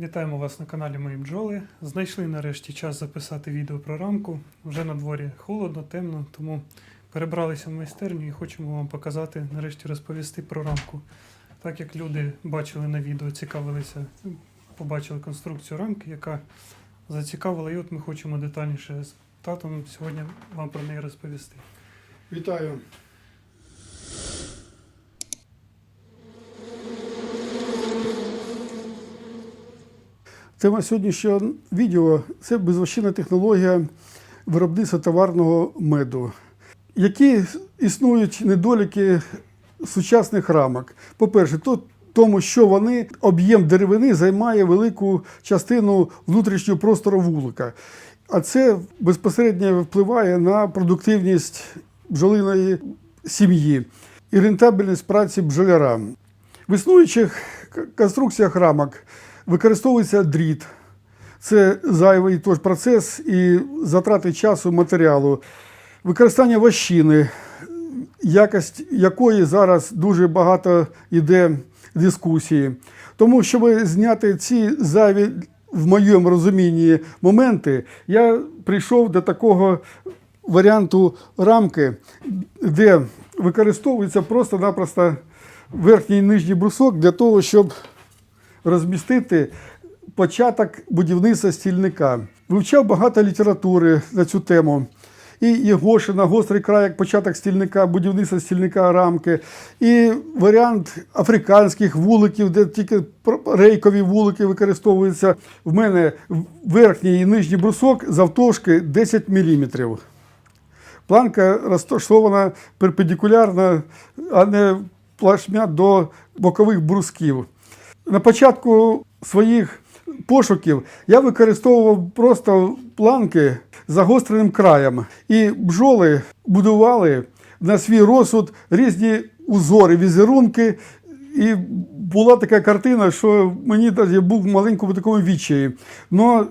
Вітаємо вас на каналі Мої бджоли. Знайшли нарешті час записати відео про рамку. Вже на дворі холодно, темно, тому перебралися в майстерню і хочемо вам показати, нарешті розповісти про рамку. Так як люди бачили на відео, цікавилися, побачили конструкцію рамки, яка зацікавила, і от ми хочемо детальніше з татом сьогодні вам про неї розповісти. Вітаю. Тема сьогоднішнього відео це безвощинна технологія виробництва товарного меду. Які існують недоліки сучасних рамок? По-перше, то тому, що вони об'єм деревини займає велику частину внутрішнього простору вулика. А це безпосередньо впливає на продуктивність бджолиної сім'ї і рентабельність праці бджоляра. В існуючих конструкціях рамок використовується дріт. Це зайвий тож процес і затрати часу матеріалу. Використання вощини, якість якої зараз дуже багато йде дискусії. Тому, щоб зняти ці зайві, в моєму розумінні, моменти, я прийшов до такого варіанту рамки, де використовується просто-напросто верхній і нижній брусок для того, щоб розмістити початок будівництва стільника. Вивчав багато літератури на цю тему. І Єгошина, гострий край, як початок стільника, будівництва стільника рамки, і варіант африканських вуликів, де тільки рейкові вулики використовуються. В мене верхній і нижній брусок завтовшки 10 мм. Планка розташована перпендикулярно, а не плашмя до бокових брусків. На початку своїх пошуків я використовував просто планки з загостреним краєм. І бджоли будували на свій розсуд різні узори, візерунки. І була така картина, що мені я був в маленькому такому відчаї. Но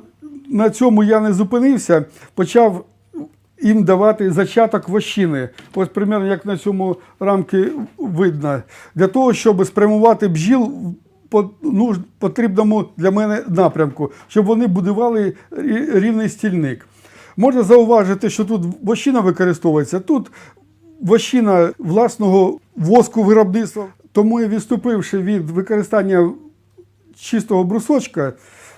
на цьому я не зупинився, почав їм давати зачаток вощини. Ось примерно як на цьому рамки видно. Для того, щоб спрямувати бджіл по ну, потрібному для мене напрямку, щоб вони будували рівний стільник. Можна зауважити, що тут вощина використовується. Тут вощина власного воску виробництва. Тому я відступивши від використання чистого брусочка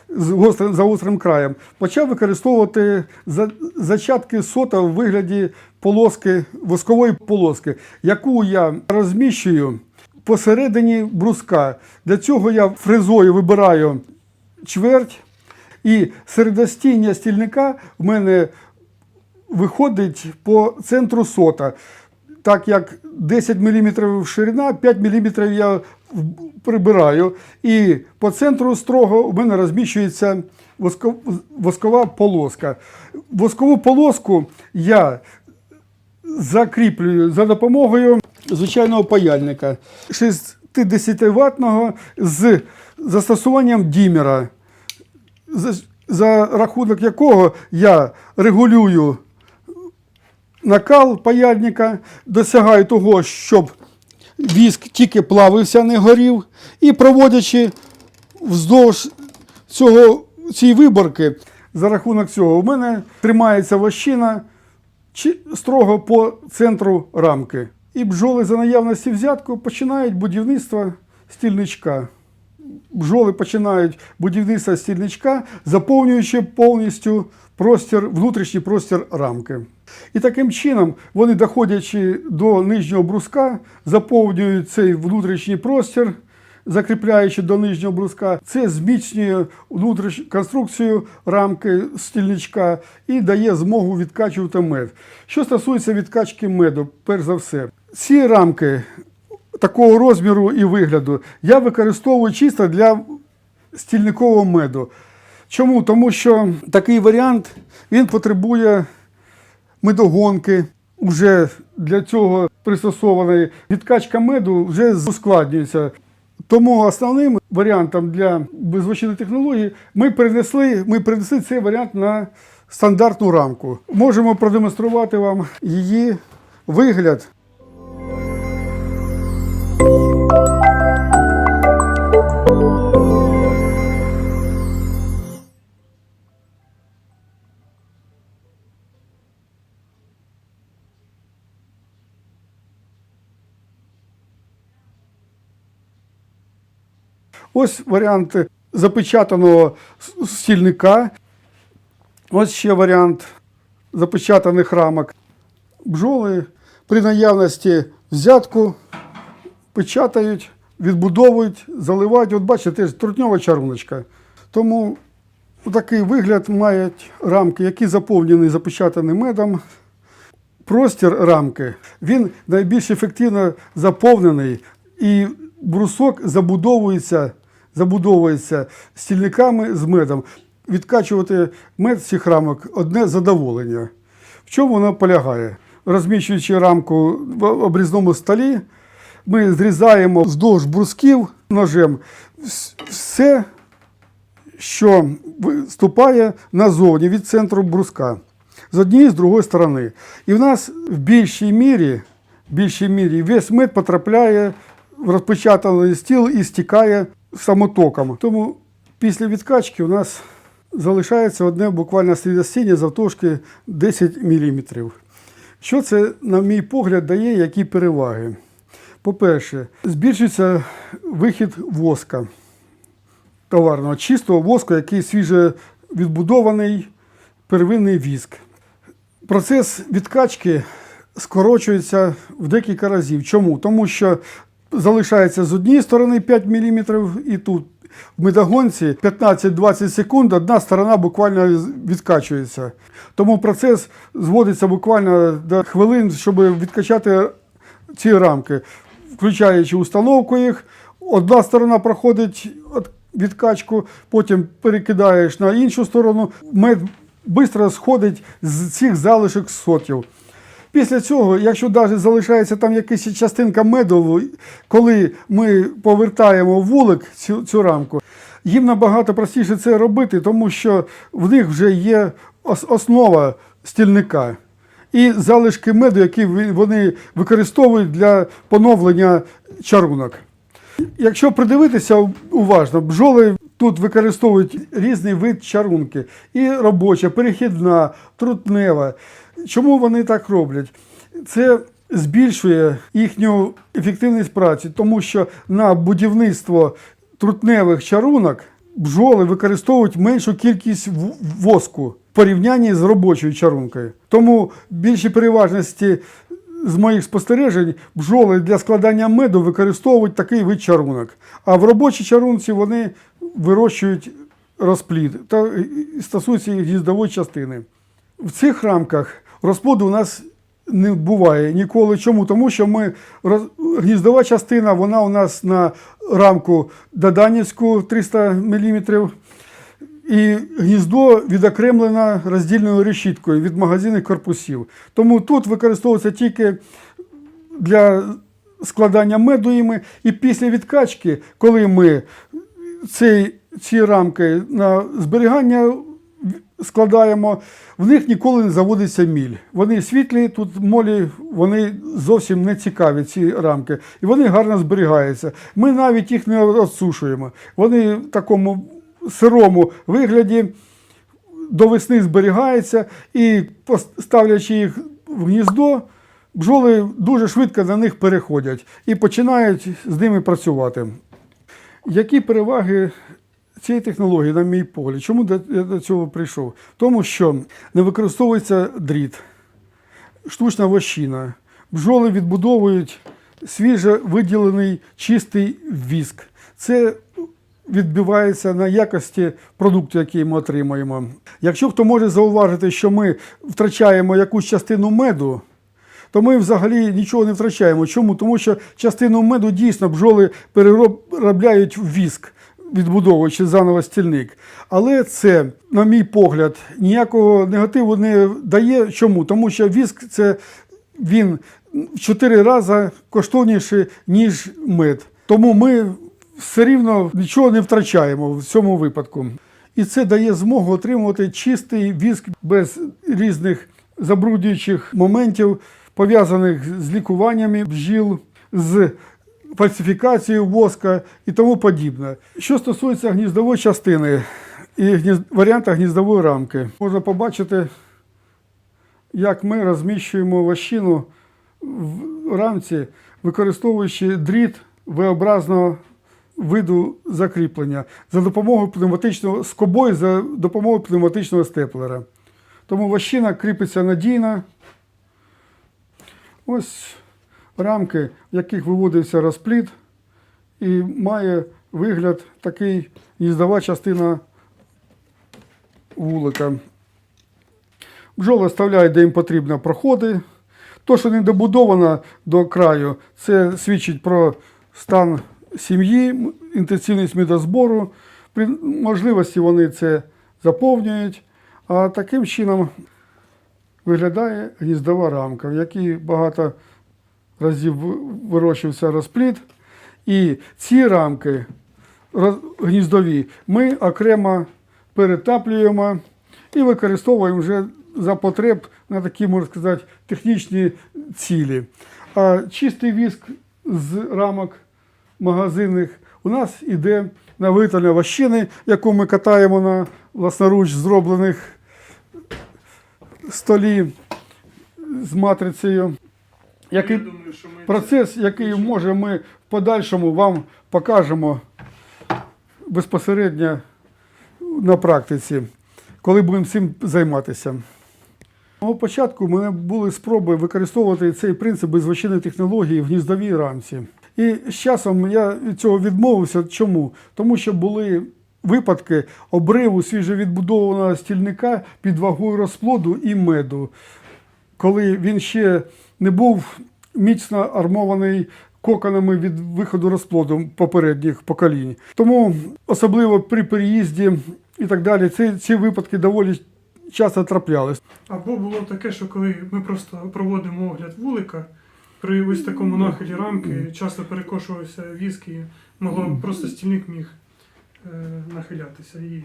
з гострим, за гострим краєм, почав використовувати за- зачатки сота в вигляді полоски, воскової полоски, яку я розміщую посередині бруска. Для цього я фрезою вибираю чверть, і середостіння стільника в мене виходить по центру сота. Так як 10 мм ширина, 5 мм я прибираю. І по центру строго у мене розміщується воскова полоска. Воскову полоску я закріплюю за допомогою звичайного паяльника 60-ваттного з застосуванням дімера, за, рахунок якого я регулюю накал паяльника, досягаю того, щоб віск тільки плавився, не горів, і проводячи вздовж цього, цієї виборки, за рахунок цього, у мене тримається вощина строго по центру рамки. І бджоли за наявності взятку починають будівництво стільничка. Бджоли починають будівництво стільничка, заповнюючи повністю простір, внутрішній простір рамки. І таким чином вони, доходячи до нижнього бруска, заповнюють цей внутрішній простір, закріпляючи до нижнього бруска. Це зміцнює внутрішню конструкцію рамки стільничка і дає змогу відкачувати мед. Що стосується відкачки меду, перш за все, ці рамки такого розміру і вигляду я використовую чисто для стільникового меду. Чому? Тому що такий варіант він потребує медогонки. Уже для цього пристосованої відкачка меду вже ускладнюється. Тому основним варіантом для безвощинної технології ми перенесли, ми перенесли цей варіант на стандартну рамку. Можемо продемонструвати вам її вигляд. Ось варіанти запечатаного стільника. Ось ще варіант запечатаних рамок. Бджоли при наявності взятку печатають, відбудовують, заливають. От бачите, трутньова чаруночка. Тому такий вигляд мають рамки, які заповнені запечатаним медом. Простір рамки він найбільш ефективно заповнений, і брусок забудовується, забудовується стільниками з медом. Відкачувати мед з цих рамок одне задоволення. В чому воно полягає? Розміщуючи рамку в обрізному столі, ми зрізаємо вздовж брусків ножем все, що виступає назовні від центру бруска. З однієї з другої сторони. І в нас в більшій мірі, в більшій мірі весь мед потрапляє в розпечатаний стіл і стікає самотоком. Тому після відкачки у нас залишається одне буквально слідостіння завтовшки 10 мм. Що це, на мій погляд, дає, які переваги? По-перше, збільшується вихід воска товарного, чистого воску, який свіже відбудований первинний віск. Процес відкачки скорочується в декілька разів. Чому? Тому що залишається з однієї сторони 5 мм і тут в медогонці 15-20 секунд одна сторона буквально відкачується. Тому процес зводиться буквально до хвилин, щоб відкачати ці рамки, включаючи установку їх. Одна сторона проходить відкачку, потім перекидаєш на іншу сторону. Мед швидко сходить з цих залишок сотів. Після цього, якщо навіть залишається там якась частинка меду, коли ми повертаємо вулик цю, цю рамку, їм набагато простіше це робити, тому що в них вже є основа стільника. І залишки меду, які вони використовують для поновлення чарунок. Якщо придивитися уважно, бджоли тут використовують різний вид чарунки. І робоча, перехідна, трутнева. Чому вони так роблять? Це збільшує їхню ефективність праці, тому що на будівництво трутневих чарунок бджоли використовують меншу кількість воску в порівнянні з робочою чарункою. Тому більші переважності з моїх спостережень бджоли для складання меду використовують такий вид чарунок. А в робочій чарунці вони вирощують розплід та стосується їх частини. В цих рамках розплоду у нас не буває ніколи. Чому? Тому що ми гніздова частина, вона у нас на рамку Доданівську 300 мм. І гніздо відокремлено роздільною решіткою від магазинних корпусів. Тому тут використовується тільки для складання меду іми. І після відкачки, коли ми цей, ці рамки на зберігання складаємо, в них ніколи не заводиться міль. Вони світлі, тут молі, вони зовсім не цікаві, ці рамки. І вони гарно зберігаються. Ми навіть їх не розсушуємо. Вони в такому сирому вигляді до весни зберігаються і ставлячи їх в гніздо, бджоли дуже швидко на них переходять і починають з ними працювати. Які переваги цієї технології, на мій погляд? Чому я до цього прийшов? Тому що не використовується дріт, штучна вощина. Бджоли відбудовують свіже виділений чистий віск. Це відбивається на якості продукту, який ми отримуємо. Якщо хто може зауважити, що ми втрачаємо якусь частину меду, то ми взагалі нічого не втрачаємо. Чому? Тому що частину меду дійсно бджоли переробляють в віск, відбудовуючи заново стільник. Але це, на мій погляд, ніякого негативу не дає. Чому? Тому що віск це він в чотири рази коштовніший, ніж мед. Тому ми все рівно нічого не втрачаємо в цьому випадку. І це дає змогу отримувати чистий віск без різних забруднюючих моментів, пов'язаних з лікуваннями бджіл, з фальсифікацією воска і тому подібне. Що стосується гніздової частини і гніз- варіанта гніздової рамки, можна побачити, як ми розміщуємо вощину в рамці, використовуючи дріт V-образного виду закріплення за допомогою пневматичного скобою за допомогою пневматичного степлера. Тому вощина кріпиться надійно. Ось рамки, в яких виводився розплід, і має вигляд такий їздова частина вулика. Бджоли оставляють, де їм потрібно, проходи. То, що не добудовано до краю, це свідчить про стан сім'ї, інтенсивність медозбору. При можливості вони це заповнюють. А таким чином виглядає гніздова рамка, в якій багато разів ви- вирощувався розплід. І ці рамки гніздові ми окремо перетаплюємо і використовуємо вже за потреб на такі, можна сказати, технічні цілі. А чистий віск з рамок магазинних у нас іде на виготовлення вощини, яку ми катаємо на власноруч зроблених столі з матрицею. Який Я думаю, що ми процес, який може ми в подальшому вам покажемо безпосередньо на практиці, коли будемо цим займатися. З початку мене були спроби використовувати цей принцип безвощинної технології в гніздовій рамці. І з часом я від цього відмовився. Чому? Тому що були випадки обриву свіжовідбудованого стільника під вагою розплоду і меду коли він ще не був міцно армований коконами від виходу розплоду попередніх поколінь. Тому особливо при переїзді і так далі, ці, ці випадки доволі часто траплялись. Або було таке, що коли ми просто проводимо огляд вулика, при ось такому нахилі рамки часто перекошувався віск і могло просто стільник міг е, нахилятися. І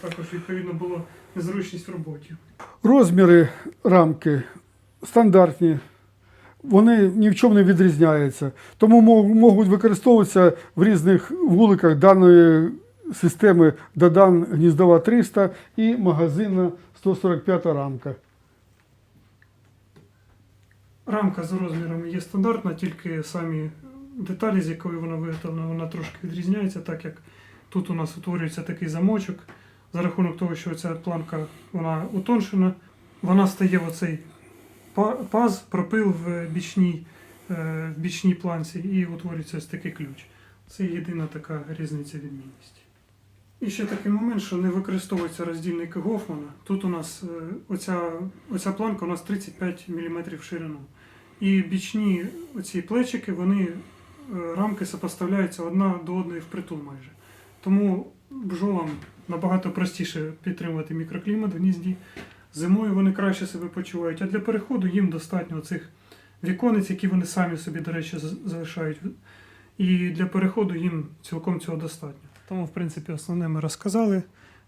також відповідно було незручність в роботі. Розміри рамки стандартні, вони ні в чому не відрізняються. Тому можуть використовуватися в різних вуликах даної системи Додан гніздова 300 і магазинна 145 рамка. Рамка за розмірами є стандартна, тільки самі деталі, з якої вона виготовлена, вона трошки відрізняється, так як тут у нас утворюється такий замочок. За рахунок того, що ця планка вона утоншена, вона стає оцей паз, пропил в бічній, е, в бічній планці і утворюється ось такий ключ. Це єдина така різниця відмінність. І ще такий момент, що не використовуються роздільники Гофмана. Тут у нас е, оця, оця планка у нас 35 мм в ширину. І бічні оці плечики, вони е, рамки сопоставляються одна до одної впритул майже. Тому бджолам набагато простіше підтримувати мікроклімат в гнізді. Зимою вони краще себе почувають, а для переходу їм достатньо цих віконець, які вони самі собі, до речі, залишають. І для переходу їм цілком цього достатньо. Тому, в принципі, основне ми розказали.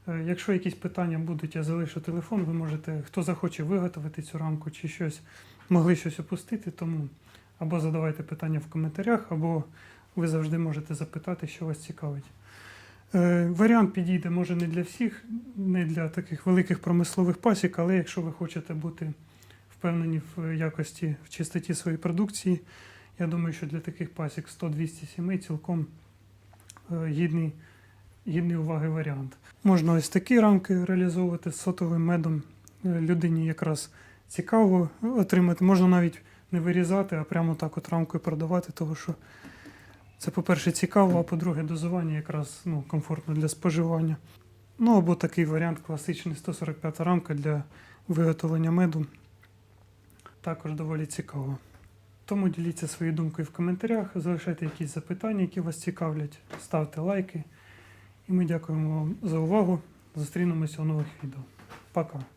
Е, Якщо якісь питання будуть, я залишу телефон, ви можете, хто захоче виготовити цю рамку чи щось, могли щось опустити, тому або задавайте питання в коментарях, або ви завжди можете запитати, що вас цікавить. Е, варіант підійде, може, не для всіх, не для таких великих промислових пасік, але якщо ви хочете бути впевнені в якості, в чистоті своєї продукції, я думаю, що для таких пасік 100-200 сімей цілком е, гідний, гідний уваги варіант. Можна ось такі рамки реалізовувати з сотовим медом. Е, Людині якраз цікаво отримати. Можна навіть не вирізати, а прямо так от рамкою продавати, тому що це, по-перше, цікаво, а по-друге, дозування якраз ну, комфортно для споживання. Ну або такий варіант класичний 145 рамка для виготовлення меду. Також доволі цікаво. Тому діліться своєю думкою в коментарях, залишайте якісь запитання, які вас цікавлять, ставте лайки. І ми дякуємо вам за увагу. Зустрінемося у нових відео. Пока!